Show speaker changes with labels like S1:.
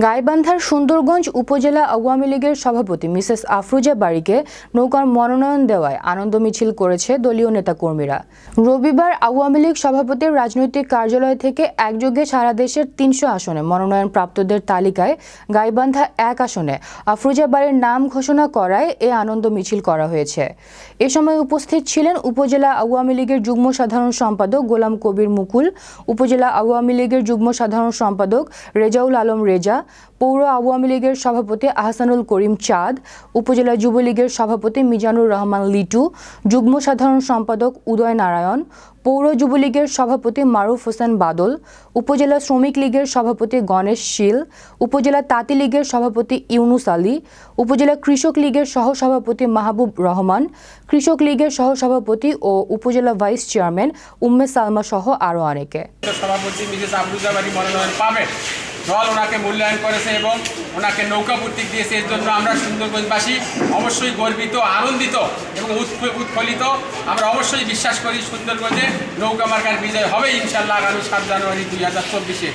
S1: গাইবান্ধার সুন্দরগঞ্জ উপজেলা আওয়ামী লীগের সভাপতি মিসেস আফরুজা বাড়িকে নৌকার মনোনয়ন দেওয়ায় আনন্দ মিছিল করেছে দলীয় নেতাকর্মীরা। রবিবার আওয়ামী লীগ সভাপতির রাজনৈতিক কার্যালয় থেকে একযোগে সারা দেশের তিনশো আসনে মনোনয়ন প্রাপ্তদের তালিকায় গাইবান্ধা এক আসনে আফরুজা বাড়ির নাম ঘোষণা করায় এ আনন্দ মিছিল করা হয়েছে। এ সময় উপস্থিত ছিলেন উপজেলা আওয়ামী লীগের যুগ্ম সাধারণ সম্পাদক গোলাম কবির মুকুল, উপজেলা আওয়ামী লীগের যুগ্ম সাধারণ সম্পাদক রেজাউল আলম রেজা পৌর আওয়ামী লীগের সভাপতি আহসানুল করিম চাঁদ, উপজেলা যুবলীগের সভাপতি মিজানুর রহমান লিটু, যুগ্ম সাধারণ সম্পাদক উদয় নারায়ণ, পৌর যুবলীগের সভাপতি মারুফ হোসেন বাদল, উপজেলা শ্রমিক লীগের সভাপতি গণেশ শীল, উপজেলা তাঁতি লীগের সভাপতি ইউনুস আলী, উপজেলা কৃষক লীগের সহসভাপতি মাহবুব রহমান, কৃষক লীগের সহসভাপতি ও উপজেলা ভাইস চেয়ারম্যান উম্মে সালমা সহ আরও অনেকে।
S2: সভাপতি দল ওনাকে মূল্যায়ন করেছে এবং ওনাকে নৌকা প্রতীক দিয়েছে, এর জন্য আমরা সুন্দরগঞ্জবাসী অবশ্যই গর্বিত, আনন্দিত এবং উৎফলিত আমরা অবশ্যই বিশ্বাস করি সুন্দরগঞ্জে নৌকা মার্কার বিজয় হবে ইনশাল্লাহ আগামী সাত জানুয়ারি দুই হাজার চব্বিশে।